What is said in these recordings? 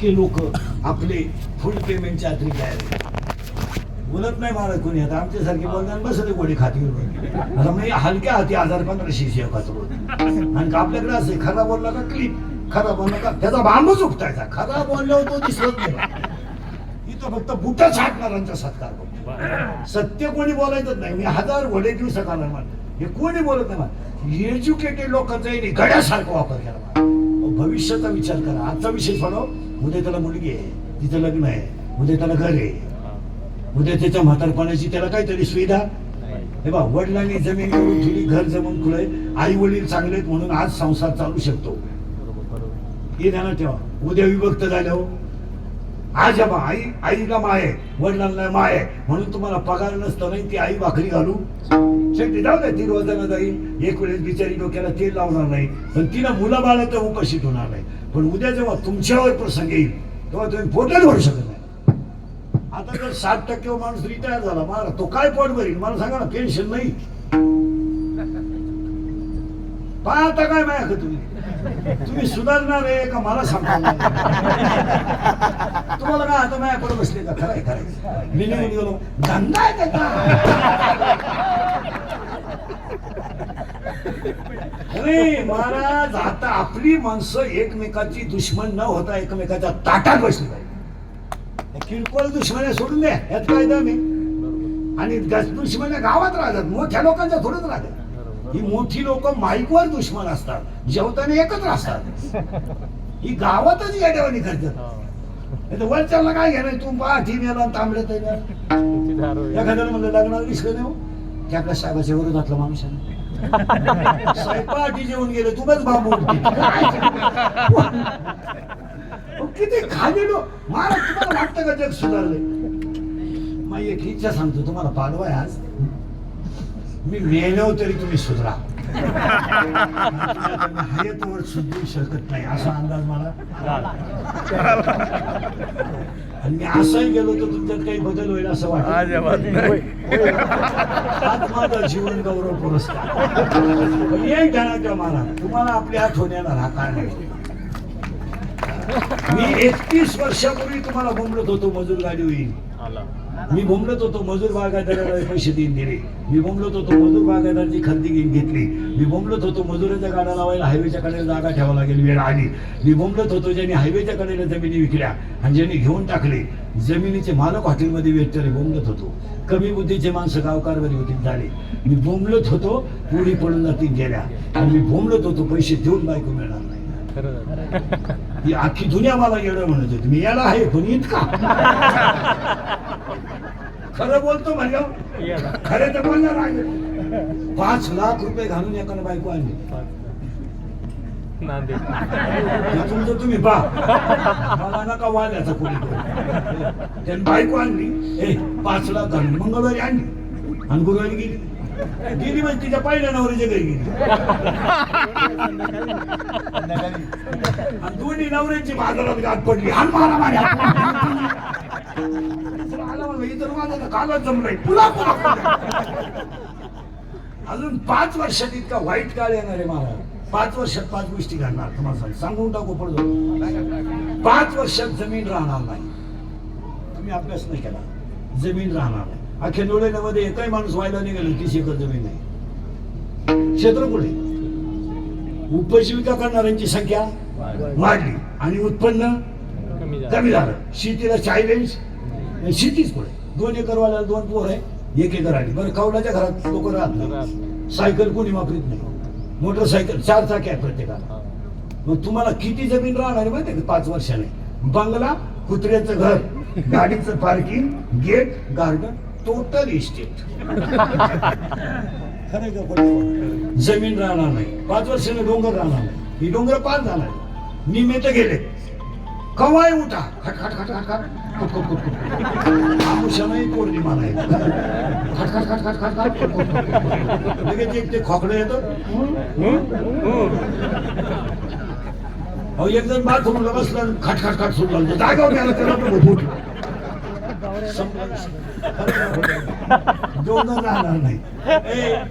की लोक आपले फुल पेमेंटच्या आतरी तयार. बोलत नाही महाराज कोणी. आता आमच्यासारखे बोलणार बसले गोडी खाती आता म्हणजे हलक्या हाती हजार पंधराशे शेव खातो आणि का आपल्याकडे असे खरा बोलला का क्लिप खरा बोलला का? त्याचा बांबूच उपटायचा खरा बोलल्यावर तो दिसत नाही इथं फक्त बुट छाटणाऱ्यांचा सत्कार करतो सत्य कोणी बोलायचंच नाही. मी हजार घोडे दिवस सकाळ हे कोणी बोलत नाही एज्युकेटेड लोकांचा गड्यासारखा वापर केला भविष्याचा विचार करा. आजचा विषय सोडव. उद्या त्याला मुलगी आहे तिचं लग्न आहे उद्या त्याला घर आहे. उद्या त्याच्या म्हातारपणाची त्याला काहीतरी सुविधा. हे बा वडिलांनी जमीन करून ठेवली घर जमून खुलय आई वडील चांगलेत म्हणून आज संसार चालू शकतो. हे ध्यानात ठेवा उद्या विभक्त झाल्यावर आज आई आईला माय आहे वडिलांना माय. आहे म्हणून तुम्हाला पगार नसतं नाही ती आई भाकरी घालू. शेवटी जाऊ दे ती रोजानं जाईल एक वेळेस बिचारी डोक्याला तेल लावणार नाही. पण तिला मुलं बाळा तर उपस्थित होणार नाही. पण उद्या जेव्हा तुमच्यावर प्रसंग येईल तेव्हा तुम्ही पोटच भरू शकत नाही. आता जर साठ टक्के माणूस रिटायर झाला मला तो काय पोट भरील मला सांगा ना पेन्शन नाही. पाहता काय माया तुम्ही? तुम्ही सुधारणार आहे का मला सांगा तुम्हाला काय आता माया पडत बसले का? खरंय खरंय. मी निघून गेलो. धंदा आहे त्याचा. महाराज आता आपली माणसं एकमेकाची दुश्मन न होता एकमेकाच्या ताटात बसली पाहिजे किरकोळ दुश्मने सोडून द्या. यात काय मी आणि दुश्मन्या गावात राहतात मोठ्या लोकांच्या थोडंच राहतात. ही मोठी लोक माईकवर दुश्मन असतात जेवताना एकत्र असतात. ही गावातच येड्यावानी करतात. तर वरच्याला काय घेणार? तू पाठी मेला तांबड्यात एखाद्याला म्हणलं लग्नाला दिसलं नाही हो. की आपल्या साहेबाच्या विरोधातला माणूस आहे साहेब पाठी जेवून गेले तू बस बांबू. अहो, किती खाली लो महाराज तुम्हाला वाटतं का जग सुधारले मग एक इच्छा सांगतो तुम्हाला पाडवा आहे आज. मी मेलो तरी तुम्ही सुधरा. हयतवर सुधरू शकत नाही असा अंदाज मला आणि मी असंही गेलो तर तुमच्यात काही बदल होईल असं वाटत. माझा जीवन गौरव पुरस्कार. एक ध्यानाच्या मला तुम्हाला आपली आठवण येणार हा काय नाही. मी एकतीस वर्षापूर्वी तुम्हाला बोंबलत होतो मजूर गाडी होईल. मी बोंबलत होतो मजूर बागायतदाराला पैसे देऊन दिले. मी बोंबलत होतो मजूर बागायतदाराची खरेदी घेऊन घेतली. मी बोंबलत होतो मजुराच्या गाड्या लावायला हायवेच्या कडेला जागा ठेवावं लागेल वेळ आली. मी बोंबलत होतो ज्यांनी हायवेच्या कडेला जमिनी विकल्या आणि ज्यांनी घेऊन टाकले जमिनीचे मालक हॉटेलमध्ये वेटरे बोंबलत होतो. कमी बुद्धीचे माणसं गावकारवारी होती झाले. मी बोंबलत होतो पुढे पडून जातील गेल्या. आणि मी बोंबलत होतो पैसे देऊन बायको मिळणार नाही. ही अख्खी दुनिया मला येणं म्हणत होती. मी याला आहे पण इतका? खरं बोलतो म्हणजे खरे तर बोलणार आहे. पाच लाख रुपये घालून एकानं बायको आणली. हे तुमचं तुम्ही पा मला नका वाल्याचा कोणी त्याने बायको आणली. ए पाच लाख घालून मंगळवारी आणली. आणि गुरुवारी गेली. गेली म्हणजे तिच्या पहिल्या नवरीच्या घरी गेली. आणि दोन्ही नवऱ्यांची बाजारात गाठ पडली. हान मारा मारा. आला म्हणलं, माझं कालच जमलंय अजून पाच वर्षात इतका वाईट काळ येणार आहे मला. पाच वर्षात पाच गोष्टी घडणार तुम्हाला सांगून टाकू पडतो पाच वर्षात जमीन राहणार नाही. तुम्ही अभ्यास नाही केला. जमीन राहणार नाही. अख्ख्या डोळ्यामध्ये एकही माणूस व्हायला निघाले तीस एकर जमीन नाही. क्षेत्र पुढे उपजीविका करणाऱ्यांची संख्या वाढली आणि उत्पन्न कमी झालं. शेतीला चॅलेंज शेतीच पुढे दोन एकर वाल्याला दोन पोर आहे एक एकर आली. बरं कौलाच्या घरात लोक राहत नाही. सायकल कोणी वापरीत नाही. मोटरसायकल चार चाकी आहे प्रत्येकाला. मग तुम्हाला किती जमीन राहणार आहे माहिती का? पाच वर्षाने. बंगला कुत्र्याचं घर गाडीचं parking gate garden total estate खरं का खोटं? जमीन राहणार नाही. पाच वर्षाने डोंगर राहणार नाही. ही डोंगर पाच जाणार निमे तर गेले. कवाय उठा. खट खट खट खट खट. कुट पौर्णिमा नाही खट खट खट खट खट खट कुट कुट कुट कुट. लगेच एक ते खोकडं येतं. अहो एक जण बाथरूमला बसलं खट खट खट त्याला उठला. संपला विषय. राहणार नाही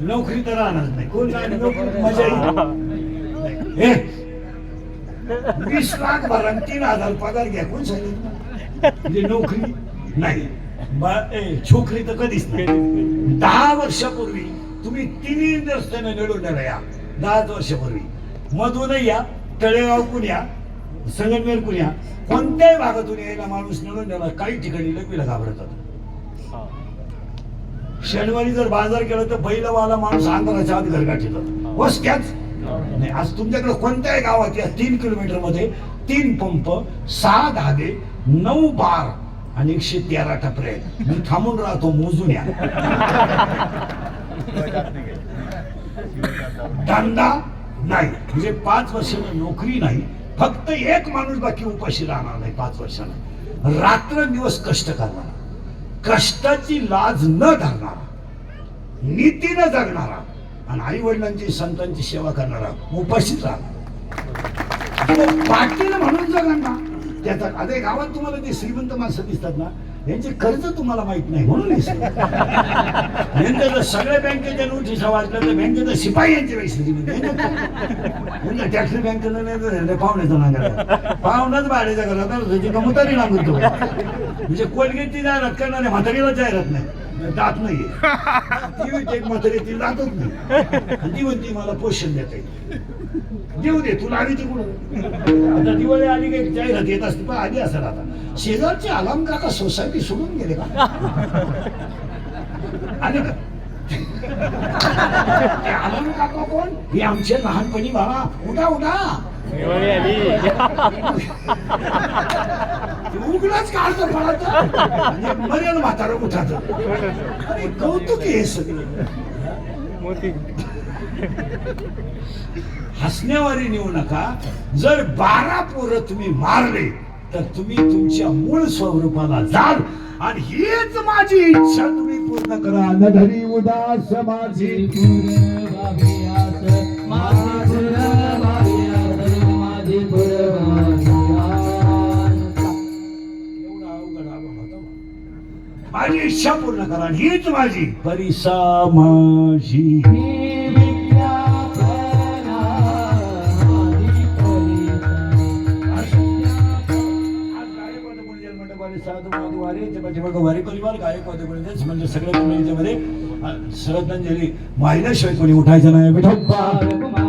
नोकरी तर राहणार नाही कोण राहणार नोकरी मजा येईल हे वीस लाख भरा आणि तीन हजार पगार घ्या कोण सांगितलं? म्हणजे नोकरी नाही छोकरी तर कधीच नाही. दहा वर्षापूर्वी तुम्ही तिन्ही रस्त्याने निवडून या. दहाच वर्षापूर्वी मधूनही या तळेगावकून या. संगमेर या कोणत्याही भागातून यायला माणूस निवडून द्यायला काही ठिकाणी लग्नीला घाबरतात शनिवारी जर बाजार केला तर पहिलावाला माणूस आंध्राच्या आत घरगाठीचा वस्त्याच नाही आज तुमच्याकडे कोणत्याही गावात या तीन किलोमीटरमध्ये तीन पंप सहा धागे नऊ बार आणि एकशे तेरा टपरे आहेत. मी थांबून राहतो मोजून या. धंदा नाही. म्हणजे पाच वर्षाला नोकरी नाही. फक्त एक माणूस बाकी उपाशी राहणार नाही पाच वर्षाला रात्रंदिवस कष्ट करणारा. कष्टाची लाज न धरणारा नीतीनं जगणारा आणि आई वडिलांची संतांची सेवा करणारा उपाशीच राहणार. पाटील म्हणून जगणार त्याचा अरे गावात तुम्हाला ते श्रीमंत माणसं दिसतात ना यांचे कर्ज तुम्हाला माहीत नाही म्हणून यांच्या सगळ्या बँकेच्या नोटिसा वाचल्या तर बँकेचा शिपाई यांचे पैसे यांना टॅक्सी बँकेला नाही पाहुण्याचा पाहुण्याचं नांगर पाहुणाच भाड्याच्या घरात त्याची कमुतारी नांगरतो. म्हणजे कोलगेटची जाहिरात करणारे म्हातारीला जाहिरात नाही. दात नाहीये. ती एक म्हातारी ती जातच नाही. ती म्हणते मला पोषण देते देऊ दे तुला आली तिकडून. आता दिवाळी आली की जाहिरात येत असते पण आधी असं आता. शेजारचे आलाम काका सोसायटी सोडून गेले का? आले का? ते आलाम काका कोण? हे आमचे लहानपणी बाबा उठा उठा. दिवाळी आली. उघडाच काढतो पळत आणि मरेल म्हातारं उठात अरे कौतुक हे सगळं. हसण्यावारी नेऊ नका. जर बारा पोरं तुम्ही मारले तर तुम्ही तुमच्या मूळ स्वरूपाला जाल. आणि हीच माझी इच्छा. तुम्ही पूर्ण करा. नधरी उदास माझी. माझी इच्छा पूर्ण करा. हीच माझी. परिसा माझी. म्हणजे सगळ्या म्हणजे श्रद्धांजली वाहिल्याशिवाय कोणी उठायचं नाही विठोबा